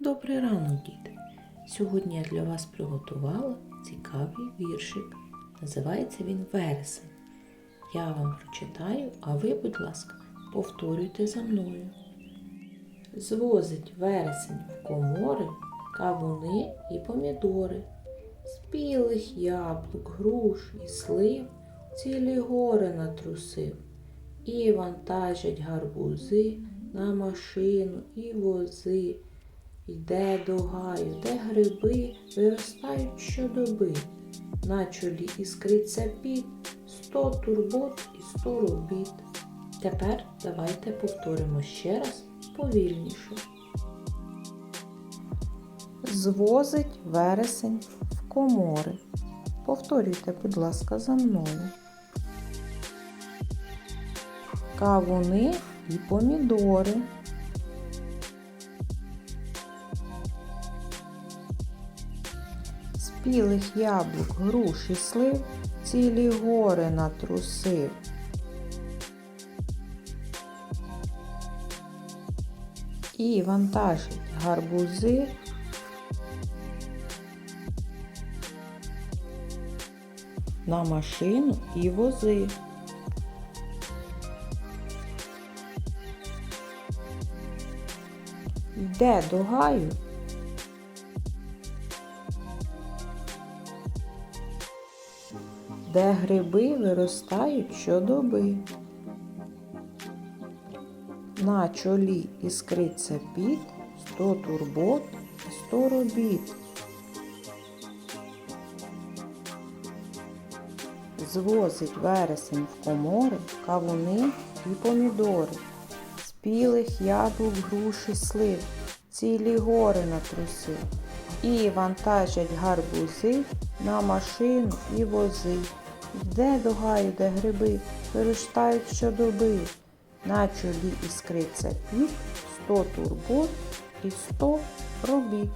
Добрий ранок, діти! Сьогодні я для вас приготувала цікавий віршик. Називається він Вересень. Я вам прочитаю, а ви, будь ласка, повторюйте за мною. Звозить вересень в комори кавуни і помідори. Спілих яблук, груш і слив цілі гори натрусив. І вантажать гарбузи на машину і вози. Йде до гаю, де гриби виростають щодоби. На чолі іскриться під сто турбот і сто робіт. Тепер давайте повторимо ще раз повільніше. Звозить вересень в комори. Повторюйте, будь ласка, за мною. Кавуни і помідори. Спілих яблук, груш і слив цілі гори натрусив. І вантажить гарбузи на машину і вози. Йде до гаю де гриби виростають щодоби. На чолі іскриться під сто турбот і сто робіт. Звозить вересень в комори кавуни і помідори, спілих яблук, груші, слив, цілі гори натрусив, і вантажать гарбузи на машину і вози. Йде до гаю, де гриби виростають щодоби. На чолі іскриться під, сто турбот і сто робіт.